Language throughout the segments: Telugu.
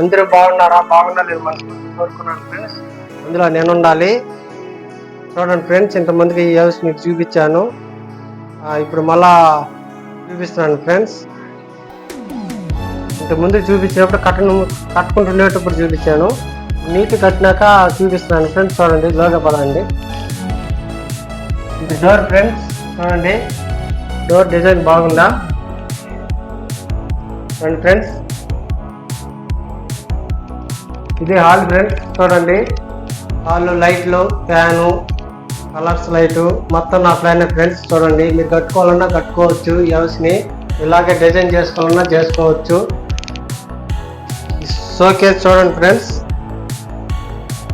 అందరూ బాగున్నారా? బాగున్నారు మనస్ఫూర్తి కోరుకున్నాను ఫ్రెండ్స్ అందులో నేను ఉండాలి. చూడండి ఫ్రెండ్స్ ఇంతమందికి ఈ హౌస్ మీకు చూపించాను. ఇప్పుడు మళ్ళా చూపిస్తున్నాను ఫ్రెండ్స్ ఇంతకుముందు చూపించినప్పుడు కట్టను కట్టుకుంటుండేటప్పుడు చూపించాను. నీటి కట్టినాక చూపిస్తున్నాను ఫ్రెండ్స్ చూడండి లోగా పడండి ఇది డోర్ ఫ్రెండ్స్ చూడండి. డోర్ డిజైన్ బాగుందా? చూడండి ఫ్రెండ్స్ ఇది హాల్ ఫ్రెండ్స్ చూడండి. హాల్ లైట్లు ఫ్యాను కలర్స్ లైటు మొత్తం నా ప్లాన్ ఫ్రెండ్స్ చూడండి. మీరు కట్టుకోవాలన్నా కట్టుకోవచ్చు ఈ హౌస్ని ఇలాగే డిజైన్ చేసుకోవాలన్నా చేసుకోవచ్చు. షోకేస్ చూడండి ఫ్రెండ్స్.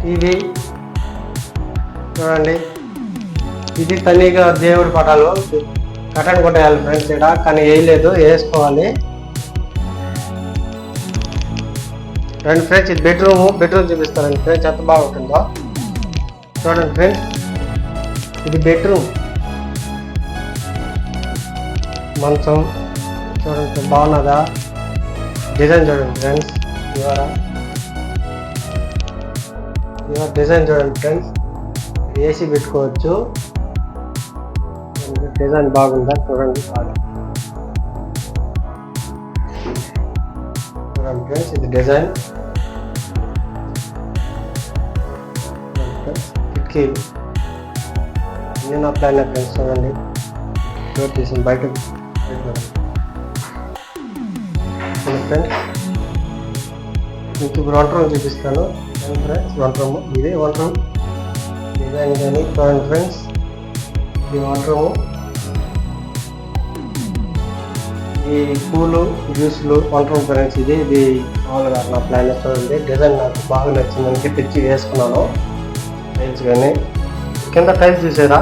టీవీ చూడండి. ఇది తనిగా దేవుడి పటాలు. కటన్ కొట్టేయాలి ఫ్రెండ్స్ ఇక్కడ కానీ వేయలేదు వేసుకోవాలి. రెండు ఫ్రెండ్స్ ఇది బెడ్రూమ్ బెడ్రూమ్ చూపిస్తారండి ఫ్రెండ్స్ ఎంత బాగుంటుందో. చూడండి ఫ్రెండ్స్ ఇది బెడ్రూమ్ మంచం చూడండి బాగున్నదా? డిజైన్ చూడండి ఫ్రెండ్స్ ఇవాళ. ఇవాళ డిజైన్ చూడండి ఫ్రెండ్స్ ఏసీ పెట్టుకోవచ్చు. డిజైన్ బాగుందా? చూడండి బాగా చూడండి ఫ్రెండ్స్ ఇది డిజైన్ కిటికీలు నేను ప్లాన్ ఫ్రెండ్స్ చూడండి డోర్ తీసి బయట ఫ్రెండ్స్ మీకు ఇప్పుడు వంట రూమ్ చూపిస్తాను ఫ్రెండ్స్ వంట రూమ్ ఇదే వంట రూమ్ డిజైన్ కానీ చూడండి ఫ్రెండ్స్ ఇది వంట రూము ఈ పూలు జ్యూస్లు వంటర్ ఫ్రెండ్స్ ఇది ఇది మామూలుగా నా ప్లాన్ ఉంది. డిజైన్ నాకు బాగా నచ్చిందని తెచ్చి వేసుకున్నాను. టైల్స్ కానీ కింద టైల్స్ చూసారా?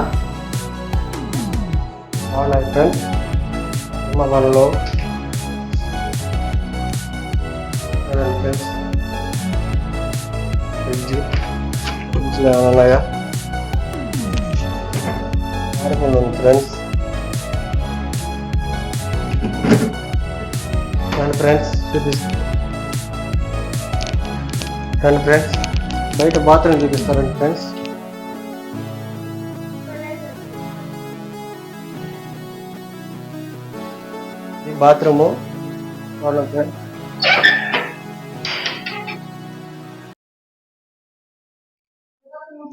బాగున్నాయి ఫ్రెండ్స్ మా ఫ్రెండ్స్ ఫ్రిడ్జ్ ఫ్రిడ్జ్ ఉన్నాయా? ఫ్రెండ్స్ ఫ్రెండ్స్ చూపిస్తాను ఫ్రెండ్స్ బయట బాత్రూమ్ చూపిస్తారండి ఫ్రెండ్స్ ఈ బాత్రూము చూడండి ఫ్రెండ్స్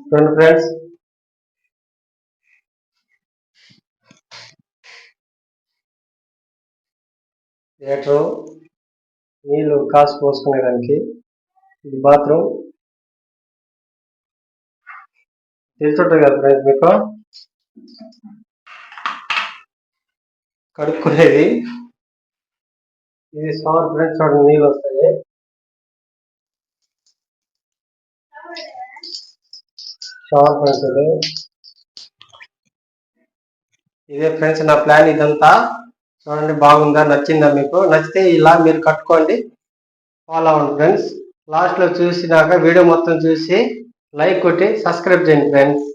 చూడండి ఫ్రెండ్స్ థియేటరు నీళ్ళు కాసు పోసుకునేదానికి ఇది బాత్రూమ్. తెలుసుంటుంది కదా ఫ్రెండ్స్ మీకు? కడుక్కునేది. ఇది సవర్ ఫ్రెండ్స్ చూడండి నీళ్ళు వస్తాయి. షవర్ ఫ్రెండ్స్ ఇది. ఇదే ఫ్రెండ్స్ నా ప్లాన్ ఇదంతా. చూడండి బాగుందా? నచ్చిందా మీకు? నచ్చితే ఇలా మీరు కట్టుకోండి. ఫాలో అవ్వండి ఫ్రెండ్స్ లాస్ట్లో చూసినాక వీడియో మొత్తం చూసి లైక్ కొట్టి సబ్స్క్రైబ్ చేయండి ఫ్రెండ్స్